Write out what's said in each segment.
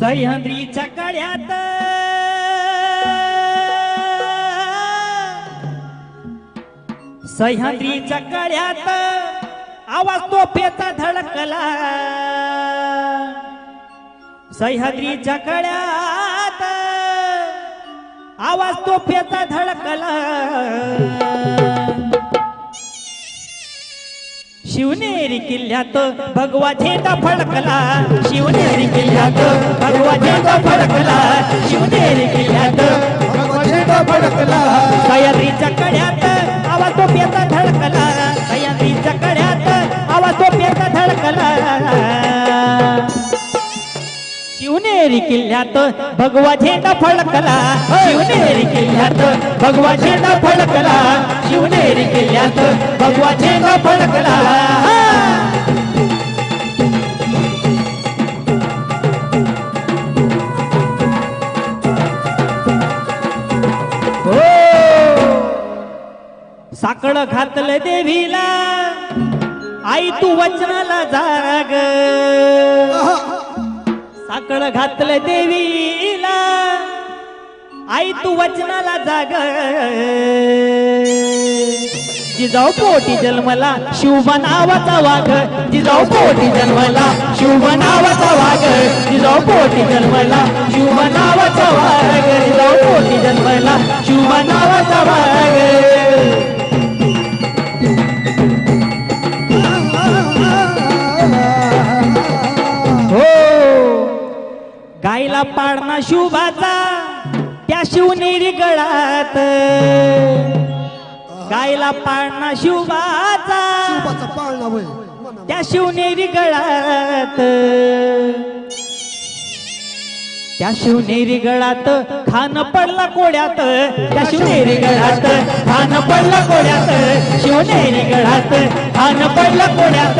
सह्याद्रीच्या कड्यात सह्याद्रीच्या कड्यात आवाज तोफेचा धडकला. सह्याद्रीच्या कड्यात आवाज तोफेचा धडकला. शिवनेरी किल्ल्यात भगवा झेंडा फडकला. शिवनेरी किल्ल्यात फडकला शिवनेरी किल्ल्यात फडकला. सह्याद्रीच्या कड्यात आवाज तोफेचा धडकला. सह्याद्रीच्या कड्यात आवाज तोफेचा धडकला. शिवनेरी किल्ल्यात भगवा झेंडा फडकला. शिवनेरी किल्ल्यात भगवा झेंडा फडकला. शिवनेरी किल्ल्यात भगवा झेंडा फडकला. साकड घातलं देवीला. आई तू वचनाला जाग. साकड घातलं देवीला. आई तू वचनाला जाग. जिजाऊ पोटी जन्मला शिवबा नावाचा वाघ. जिजाऊ पोटी जन्मला शिवबा नावाचा वाघ. जिजाऊ पोटी जन्मला शिवबा नावाचा वाघ. जिजाऊ पोटी जन्मला शिवबा नावाचा वाघ. गायला पाडणा शुभाचा त्या शिवनेरी गळात गायला शुभाचा शिवबाचा. त्या शिवनेरी गळात त्या शिवनेरी गळात खान पडला कोड्यात त्या शिवनेरी गळात खान पडला कोड्यात शिवनेरी गळात खान पडला कोड्यात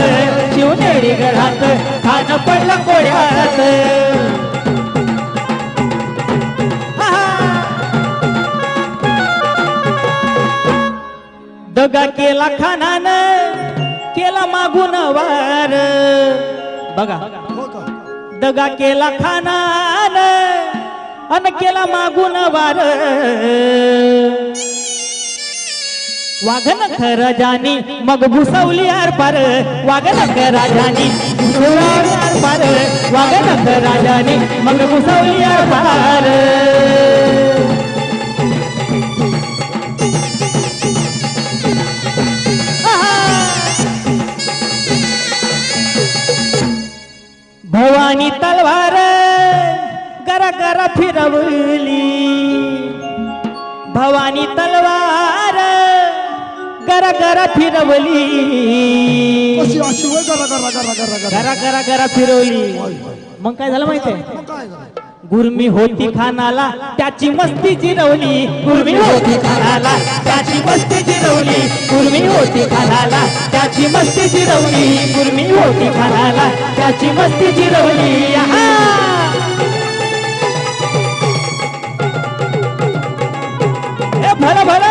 शिवनेरी गळात खान पडला कोड्यात. दगा केला खानान, केला मागून वार. बघा, दगा केला खानान अन केला मागून वार. वाघन खर जानी, मग भुसवली आर पार. वाघन राजानी भुसवली आर पार. वाघन राजानी मग भुसवली आर पार. भवानी तलवार गरा गरा फिरवली. भवानी तलवार गरा गरा फिरवली. कशी अशी वय करा करा करा करा करा गरा. गरा गरा फिरवली. मग काय झालं काय झालं? गुरमी होती खानाला त्याची मस्ती जिरवली. गुरमी होती खानाला त्याची मस्ती जिरवली. गुरमी होती खानाला त्याची मस्ती जिरवली. गुरमी होती खानाला त्याची मस्ती जिरवली. भर भर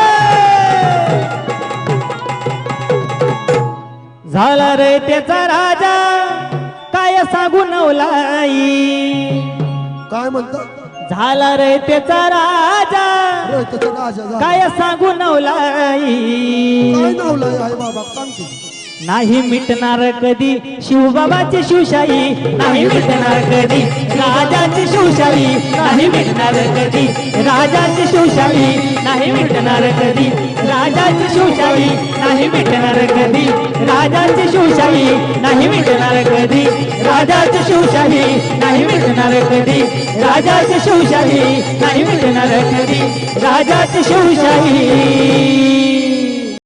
झाला रे त्याचा राजा काय सांगू नवलाई? काय म्हणतात झाला रे त्याचा राजा. त्याचं. काय सांगू नवलाई? काय नावलंय आई बाबा? सांगते. नाही मिटणार कधी शिवबाबाची शिवशाही नाही मिटणार कधी राजाची शिवशाही नाही मिटणार कधी राजाची शिवशाही नाही मिटणार कधी राजाची शिवशाही नाही मिटणार कधी. राजाची शिवशाही नाही मिटणार कधी. राजाची शिवशाही नाही मिटणार कधी. राजाची शिवशाही नाही मिटणार कधी. राजाची शिवशाही